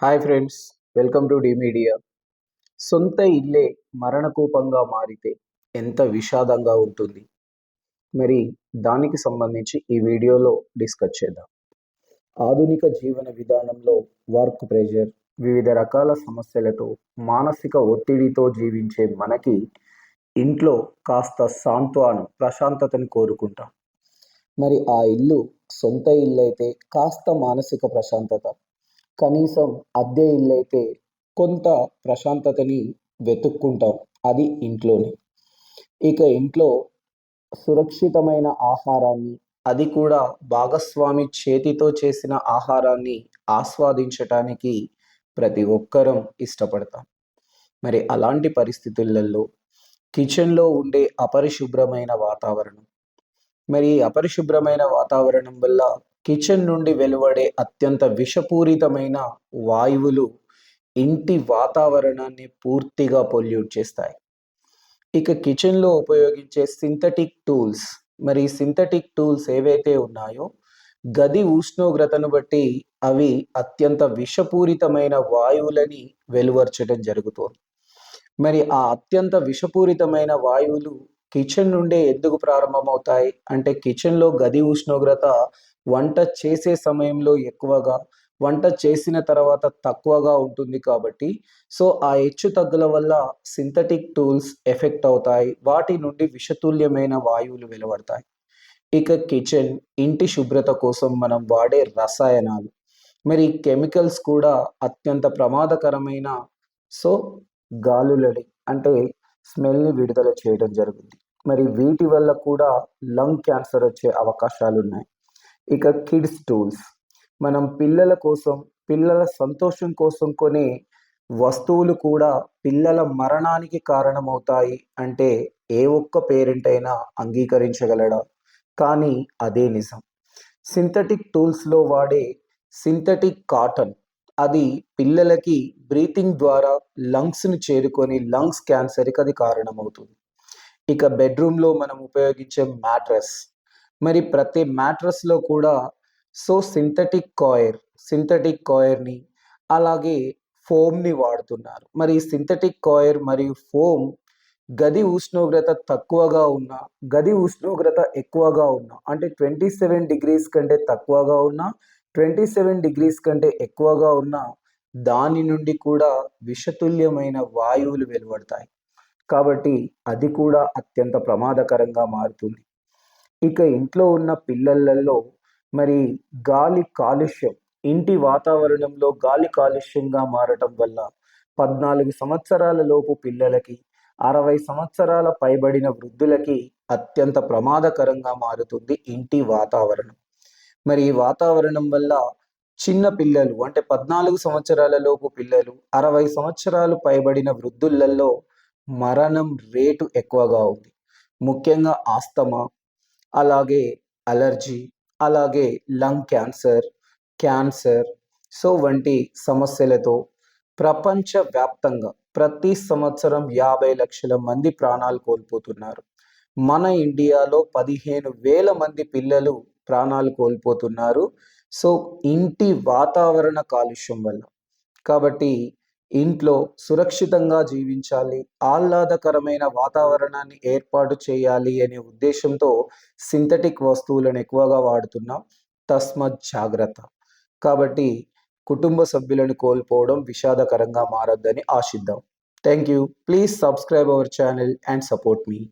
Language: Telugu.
Hi friends welcome to D media సొంత ఇల్లే మరణకూపంగా మారితే ఎంత విషాదంగా ఉంటుంది? మరి దానికి సంబంధించి ఈ వీడియోలో డిస్కస్ చేద్దాం. ఆధునిక జీవన విధానంలో వర్క్ ప్రెషర్ వివిధ రకాల సమస్యలతో మానసిక ఒత్తిడితో జీవించే మనకి ఇంట్లో కాస్త సాంత్వానం ప్రశాంతతను కోరుకుంటాం. మరి ఆ ఇల్లు సొంత ఇల్లు అయితే కాస్త మానసిక ప్రశాంతత కనీసం అద్దె ఇల్లు అయితే కొంత ప్రశాంతతని వెతుక్కుంటాం అది ఇంట్లోనే. ఇక ఇంట్లో సురక్షితమైన ఆహారాన్ని అది కూడా భాగస్వామి చేతితో చేసిన ఆహారాన్ని ఆస్వాదించటానికి ప్రతి ఒక్కరం ఇష్టపడతాం. మరి అలాంటి పరిస్థితులలో కిచెన్లో ఉండే అపరిశుభ్రమైన వాతావరణం మరి అపరిశుభ్రమైన వాతావరణం వల్ల కిచెన్ నుండి వెలువడే అత్యంత విషపూరితమైన వాయువులు ఇంటి వాతావరణాన్ని పూర్తిగా పొల్యూట్ చేస్తాయి. ఇక కిచెన్లో ఉపయోగించే సింథటిక్ టూల్స్ మరి సింథటిక్ టూల్స్ ఏవైతే ఉన్నాయో గది ఉష్ణోగ్రతను బట్టి అవి అత్యంత విషపూరితమైన వాయువులని వెలువర్చడం జరుగుతుంది. మరి ఆ అత్యంత విషపూరితమైన వాయువులు కిచెన్ నుండే ఎందుకు ప్రారంభమవుతాయి? అంటే కిచెన్లో గది ఉష్ణోగ్రత వంట చేసే సమయంలో ఎక్కువగా వంట చేసిన తర్వాత తక్కువగా ఉంటుంది కాబట్టి సో ఆ హెచ్చు తగ్గుల వల్ల సింథటిక్ టూల్స్ ఎఫెక్ట్ అవుతాయి. వాటి నుండి విషతుల్యమైన వాయువులు వెలువడతాయి. ఇక కిచెన్ ఇంటి శుభ్రత కోసం మనం వాడే రసాయనాలు. మరి కెమికల్స్ కూడా అత్యంత ప్రమాదకరమైన సో గాలులని అంటే స్మెల్ని విడుదల చేయడం జరుగుతుంది. మరి వీటి వల్ల కూడా లంగ్ క్యాన్సర్ వచ్చే అవకాశాలు ఉన్నాయి ఇక కిడ్స్ టూల్స్ మనం పిల్లల కోసం పిల్లల సంతోషం కోసం కొనే వస్తువులు కూడా పిల్లల మరణానికి కారణమవుతాయి అంటే ఏ ఒక్క పేరెంట్ అయినా అంగీకరించగలడా? కానీ అదే నిజం. సింథటిక్ టూల్స్లో వాడే సింథటిక్ కాటన్ అది పిల్లలకి బ్రీతింగ్ ద్వారా లంగ్స్ని చేరుకొని లంగ్స్ క్యాన్సర్కి అది కారణమవుతుంది. ఇక బెడ్రూమ్లో మనం ఉపయోగించే మ్యాట్రస్ మరి ప్రతి మ్యాట్రస్లో కూడా సో సింథటిక్ కాయర్ సింథటిక్ కాయర్ని అలాగే ఫోమ్ని వాడుతున్నారు. మరి సింథటిక్ కాయర్ మరియు ఫోమ్ గది ఉష్ణోగ్రత తక్కువగా ఉన్న గది ఉష్ణోగ్రత ఎక్కువగా ఉన్న అంటే ట్వంటీ సెవెన్ డిగ్రీస్ కంటే తక్కువగా ఉన్న ట్వంటీ సెవెన్ డిగ్రీస్ కంటే ఎక్కువగా ఉన్న దాని నుండి కూడా విషతుల్యమైన వాయువులు వెలువడతాయి. కాబట్టి అది కూడా అత్యంత ప్రమాదకరంగా మారుతుంది. ఇక ఇంట్లో ఉన్న పిల్లలలో మరి గాలి కాలుష్యం ఇంటి వాతావరణంలో గాలి కాలుష్యంగా మారటం వల్ల పద్నాలుగు సంవత్సరాల లోపు పిల్లలకి అరవై సంవత్సరాల పైబడిన వృద్ధులకి అత్యంత ప్రమాదకరంగా మారుతుంది ఇంటి వాతావరణం. మరి ఈ వాతావరణం వల్ల చిన్న పిల్లలు అంటే పద్నాలుగు సంవత్సరాల లోపు పిల్లలు అరవై సంవత్సరాలు పైబడిన వృద్ధులలో మరణం రేటు ఎక్కువగా ఉంది. ముఖ్యంగా ఆస్తమా అలాగే అలర్జీ అలాగే లంగ్ క్యాన్సర్ క్యాన్సర్ సో వంటి సమస్యలతో ప్రపంచవ్యాప్తంగా ప్రతి సంవత్సరం యాభై లక్షల మంది ప్రాణాలు కోల్పోతున్నారు. మన ఇండియాలో పదిహేను వేల మంది పిల్లలు ప్రాణాలు కోల్పోతున్నారు. సో ఇంటి వాతావరణ కాలుష్యం వల్ల. కాబట్టి ఇంట్లో సురక్షితంగా జీవించాలి ఆహ్లాదకరమైన వాతావరణాన్ని ఏర్పాటు చేయాలి అనే ఉద్దేశంతో సింథటిక్ వస్తువులను ఎక్కువగా వాడుతున్నాం. తస్మత్ జాగ్రత్త. కాబట్టి కుటుంబ సభ్యులను కోల్పోవడం విషాదకరంగా మారద్దని ఆశిద్దాం. Thank you please subscribe our channel and support me.